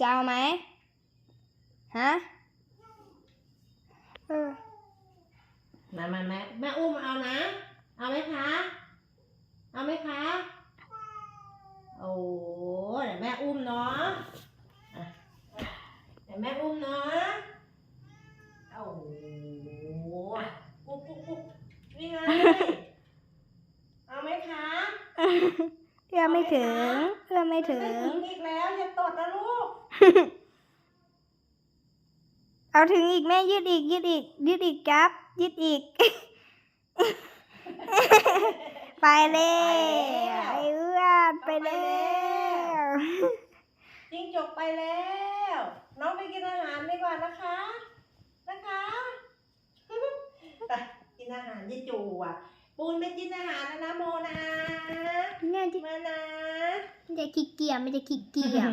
จะเอาไหมฮะเออมามาแม่แม่อุ้มเอานะ เอาไหมคะ เอาไหมคะ โอ้เดี๋ยวแม่อุ้มเนาะอะเดี๋ยวแม่อุ้มเนาะโอ้โหปุ๊บปุ๊บปุ๊บนี่ไง เอาไหมคะเอื้อมไม่ถึงเอื้อมไม่ถึง อีกแล้วอย่าตดนะลูก เอาถึงอีกแม่ยืดอีก ยืดอีก ยืดอีกครับ ยืดอีก ไปเลยไอ้เอื้อนไปแล้วจิ้งจกไปแล้ว น้องไปกินอาหารดีกว่านะคะ นะคะไปกินอาหารยี่จูอะ ปูนไปกินอาหารแล้วนะโมนะเนี่ยจะมานะจะขี้เกียจไม่จะขี้เกียจ